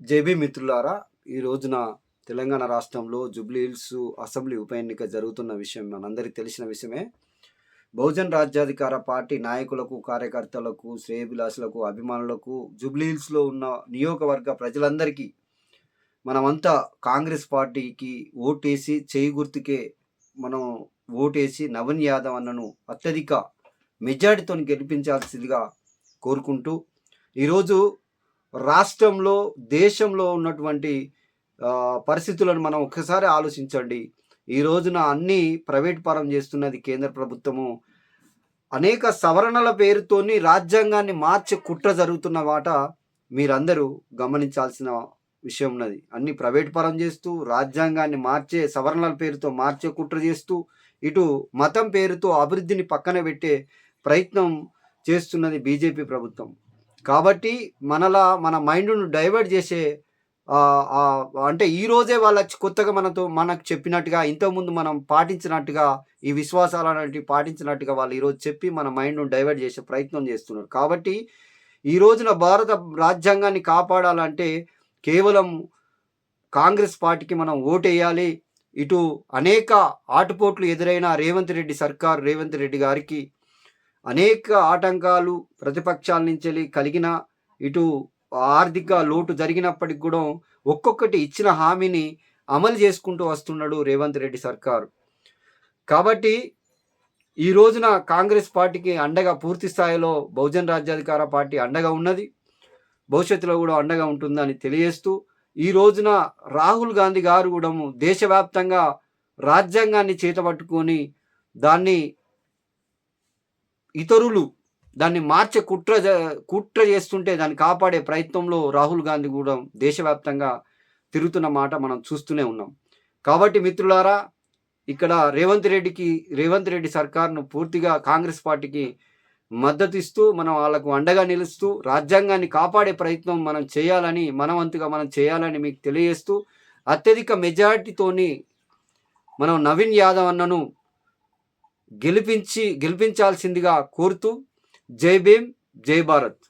JB మిత్రులారా ఈ రోజున తెలంగాణ రాష్ట్రంలో జూబ్లీ హిల్స్ అసెంబ్లీ ఉప ఎన్నిక జరుగుతున్న విషయం మనందరికీ తెలిసిన విషయమే. బహుజన్ రాజ్యాధికార పార్టీ నాయకులకు కార్యకర్తలకు శ్రేయభిలాషులకు అభిమానులకు జూబ్లీ హిల్స్లో ఉన్న నియోజకవర్గ ప్రజలందరికీ మనమంతా కాంగ్రెస్ పార్టీకి ఓటేసి చేయి గుర్తుకే మనం ఓటేసి నవన్ యాదవ్ అన్నను అత్యధిక మెజారిటీతో గెలిపించాల్సిందిగా కోరుకుంటూ ఈరోజు రాష్ట్రంలో దేశంలో ఉన్నటువంటి పరిస్థితులను మనం ఒక్కసారి ఆలోచించండి. ఈ రోజున అన్నీ ప్రైవేట్ పరం చేస్తున్నది కేంద్ర ప్రభుత్వము. అనేక సవరణల పేరుతోని రాజ్యాంగాన్ని మార్చే కుట్ర జరుగుతున్న వాట మీరందరూ గమనించాల్సిన విషయం ఉన్నది. అన్ని ప్రైవేట్ పరం చేస్తూ రాజ్యాంగాన్ని మార్చే సవరణల పేరుతో మార్చే కుట్ర చేస్తూ ఇటు మతం పేరుతో అభివృద్ధిని పక్కన పెట్టే ప్రయత్నం చేస్తున్నది బీజేపీ ప్రభుత్వం. కాబట్టి మనలా మన మైండ్ను డైవర్ట్ చేసే అంటే ఈరోజే వాళ్ళ కొత్తగా మనతో మనకు చెప్పినట్టుగా ఇంతకుముందు మనం పాటించినట్టుగా ఈ విశ్వాసాలు అనేటివి పాటించినట్టుగా వాళ్ళు ఈరోజు చెప్పి మన మైండ్ను డైవర్ట్ చేసే ప్రయత్నం చేస్తున్నారు. కాబట్టి ఈ రోజున భారత రాజ్యాంగాన్ని కాపాడాలంటే కేవలం కాంగ్రెస్ పార్టీకి మనం ఓటేయాలి. ఇటు అనేక ఆటుపోట్లు ఎదురైన రేవంత్ రెడ్డి సర్కార్ రేవంత్ రెడ్డి గారికి అనేక ఆటంకాలు ప్రతిపక్షాల నుంచి కలిగిన ఇటు ఆర్థిక లోటు జరిగినప్పటికి కూడా ఒక్కొక్కటి ఇచ్చిన హామీని అమలు చేసుకుంటూ వస్తున్నాడు రేవంత్ రెడ్డి సర్కారు. కాబట్టి ఈ రోజున కాంగ్రెస్ పార్టీకి అండగా పూర్తి స్థాయిలో బహుజన్ రాజ్యాధికార పార్టీ అండగా ఉన్నది. భవిష్యత్తులో కూడా అండగా ఉంటుందని తెలియజేస్తూ ఈ రోజున రాహుల్ గాంధీ గారు కూడా దేశవ్యాప్తంగా రాజ్యాంగాన్ని చేతబట్టుకొని దాన్ని ఇతరులు దాన్ని మార్చే కుట్ర జ- కుట్ర చేస్తుంటే దాన్ని కాపాడే ప్రయత్నంలో రాహుల్ గాంధీ కూడా దేశవ్యాప్తంగా తిరుగుతున్న మాట మనం చూస్తూనే ఉన్నాం. కాబట్టి మిత్రులారా ఇక్కడ రేవంత్ రెడ్డికి రేవంత్ రెడ్డి సర్కార్ను పూర్తిగా కాంగ్రెస్ పార్టీకి మద్దతు ఇస్తూ మనం వాళ్ళకు అండగా నిలుస్తూ రాజ్యాంగాన్ని కాపాడే ప్రయత్నం మనం చేయాలని మనవంతుగా మనం చేయాలని మీకు తెలియజేస్తూ అత్యధిక మెజారిటీతోని మనం నవీన్ యాదవ్ అన్నను గెలిపించి గెలిపించాల్సిందిగా కోరుతూ జై భీమ్ జై భారత్.